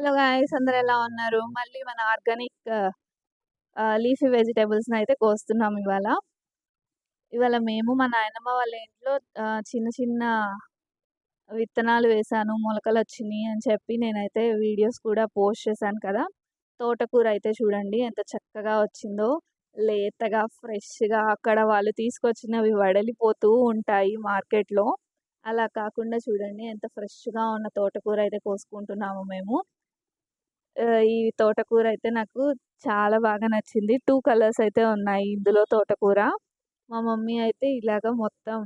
Hello guys అందరు ఎలా ఉన్నారు? మళ్ళీ మన ఆర్గానిక్ లీఫీ వెజిటేబుల్స్ని అయితే కోస్తున్నాం ఇవాళ. ఇవాళ మేము మా నాయనమ్మ వాళ్ళ ఇంట్లో చిన్న చిన్న విత్తనాలు వేశాను మొలకలు వచ్చినాయి అని చెప్పి నేనైతే వీడియోస్ కూడా పోస్ట్ చేశాను కదా. తోటకూర అయితే చూడండి ఎంత చక్కగా వచ్చిందో. లేతగా ఫ్రెష్గా అక్కడ వాళ్ళు తీసుకొచ్చినవి వడలిపోతూ ఉంటాయి మార్కెట్లో. అలా కాకుండా చూడండి ఎంత ఫ్రెష్గా ఉన్న తోటకూర అయితే కోసుకుంటున్నాము మేము. ఈ తోటకూర అయితే నాకు చాలా బాగా నచ్చింది. టూ కలర్స్ అయితే ఉన్నాయి ఇందులో తోటకూర. మా మమ్మీ అయితే ఇలాగ మొత్తం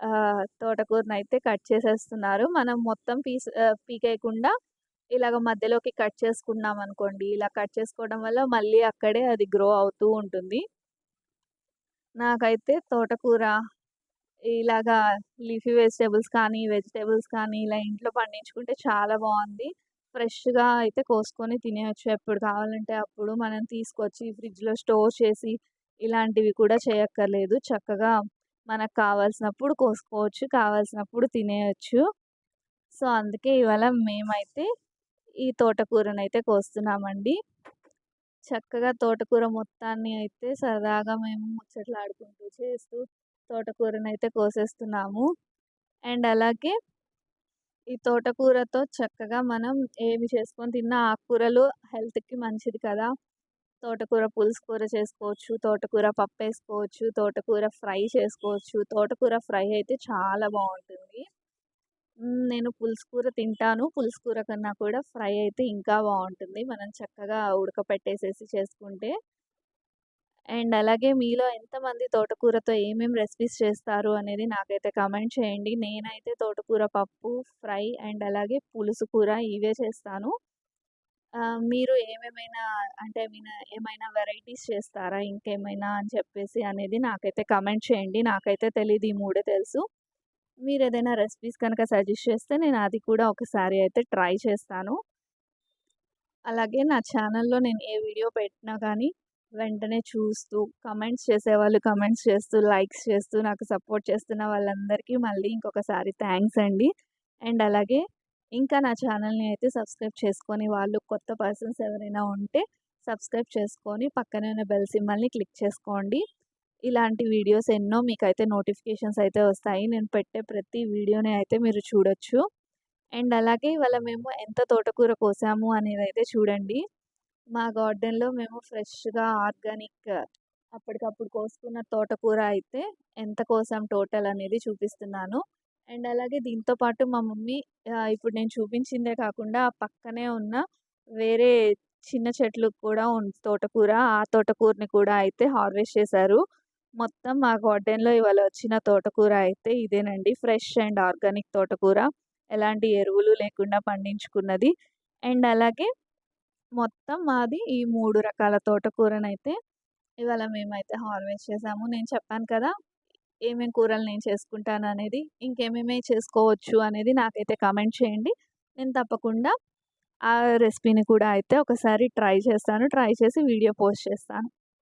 తోటకూరను తోటకూరని అయితే కట్ చేసేస్తున్నారు. మనం మొత్తం పీస్ పీకేయకుండా ఇలాగ మధ్యలోకి కట్ చేసుకున్నాం అనుకోండి. ఇలా కట్ చేసుకోవడం వల్ల మళ్ళీ అక్కడే అది గ్రో అవుతూ ఉంటుంది. నాకైతే తోటకూర ఇలాగా లీఫీ వెజిటేబుల్స్ కానీ వెజిటేబుల్స్ కానీ ఇలా ఇంట్లో పండించుకుంటే చాలా బాగుంది. ఫ్రెష్గా అయితే కోసుకొని తినేయచ్చు. ఎప్పుడు కావాలంటే అప్పుడు మనం తీసుకొచ్చి ఫ్రిడ్జ్లో స్టోర్ చేసి ఇలాంటివి కూడా చేయక్కర్లేదు. చక్కగా మనకు కావాల్సినప్పుడు కోసుకోవచ్చు కావాల్సినప్పుడు తినేయచ్చు. సో అందుకే ఇవాళ మేమైతే ఈ తోటకూరను అయితే కోస్తున్నామండి. చక్కగా తోటకూర మొత్తాన్ని అయితే సరదాగా మేము ముచ్చట్లు ఆడుకుంటూ చేస్తూ తోటకూరని అయితే కోసేస్తున్నాము. అండ్ అలాగే ఈ తోటకూరతో చక్కగా మనం ఏమి చేసుకొని తిన్నా ఆకుకూరలు హెల్త్కి మంచిది కదా. తోటకూర పులుసు కూర చేసుకోవచ్చు తోటకూర పప్పు వేసుకోవచ్చు తోటకూర ఫ్రై చేసుకోవచ్చు. తోటకూర ఫ్రై అయితే చాలా బాగుంటుంది. నేను పులుసు కూర తింటాను. పులుసు కూర కన్నా కూడా ఫ్రై అయితే ఇంకా బాగుంటుంది. మనం చక్కగా ఉడకపెట్టేసేసి చేసుకుంటే అండ్ అలాగే మీలో ఎంతమంది తోటకూరతో ఏమేమి రెసిపీస్ చేస్తారు అనేది నాకైతే కామెంట్ చేయండి. నేనైతే తోటకూర పప్పు ఫ్రై అండ్ అలాగే పులుసు కూర ఇవే చేస్తాను. మీరు ఏమేమైనా అంటే మీన ఏమైనా వెరైటీస్ చేస్తారా? ఇంకేమైనా అని చెప్పేసి అనేది నాకైతే కామెంట్ చేయండి. నాకైతే తెలియదు ఈ మూడే తెలుసు. మీరు ఏదైనా రెసిపీస్ కనుక సజెస్ట్ చేస్తే నేను అది కూడా ఒకసారి అయితే ట్రై చేస్తాను. అలాగే నా ఛానల్లో నేను ఏ వీడియో పెట్టినా కానీ వెంటనే చూస్తూ కమెంట్స్ చేసేవాళ్ళు కమెంట్స్ చేస్తూ లైక్స్ చేస్తూ నాకు సపోర్ట్ చేస్తున్న వాళ్ళందరికీ మళ్ళీ ఇంకొకసారి థ్యాంక్స్ అండి. అండ్ అలాగే ఇంకా నా ఛానల్ని అయితే సబ్స్క్రైబ్ చేసుకొని వాళ్ళు కొత్త పర్సన్స్ ఎవరైనా ఉంటే సబ్స్క్రైబ్ చేసుకొని పక్కనే ఉన్న బెల్ సింబల్ని క్లిక్ చేసుకోండి. ఇలాంటి వీడియోస్ ఎన్నో మీకైతే నోటిఫికేషన్స్ అయితే వస్తాయి. నేను పెట్టే ప్రతి వీడియోని అయితే మీరు చూడొచ్చు. అండ్ అలాగే ఇవాళ మేము ఎంత తోటకూర కోసాము అనేది అయితే చూడండి. మా గార్డెన్లో మేము ఫ్రెష్గా ఆర్గానిక్ అప్పటికప్పుడు కోసుకున్న తోటకూర అయితే ఎంత కోసాం టోటల్ అనేది చూపిస్తున్నాను. అండ్ అలాగే దీంతో పాటు మా మమ్మీ ఇప్పుడు నేను చూపించిందే కాకుండా ఆ పక్కనే ఉన్న వేరే చిన్న చెట్లు కూడా తోటకూర ఆ తోటకూరని కూడా అయితే హార్వెస్ట్ చేశారు. మొత్తం మా గార్డెన్లో ఇవాళ వచ్చిన తోటకూర అయితే ఇదేనండి. ఫ్రెష్ అండ్ ఆర్గానిక్ తోటకూర. ఎలాంటి ఎరువులు లేకుండా పండించుకున్నది. అండ్ అలాగే మొత్తం మాది ఈ మూడు రకాల తోటకూరనైతే ఇవాళ మేమైతే హార్వెస్ట్ చేసాము. నేను చెప్పాను కదా ఏమేమి కూరలు నేను చేసుకుంటాను అనేది ఇంకేమేమి చేసుకోవచ్చు అనేది నాకైతే కామెంట్ చేయండి. నేను తప్పకుండా ఆ రెసిపీని కూడా అయితే ఒకసారి ట్రై చేస్తాను ట్రై చేసి వీడియో పోస్ట్ చేస్తాను.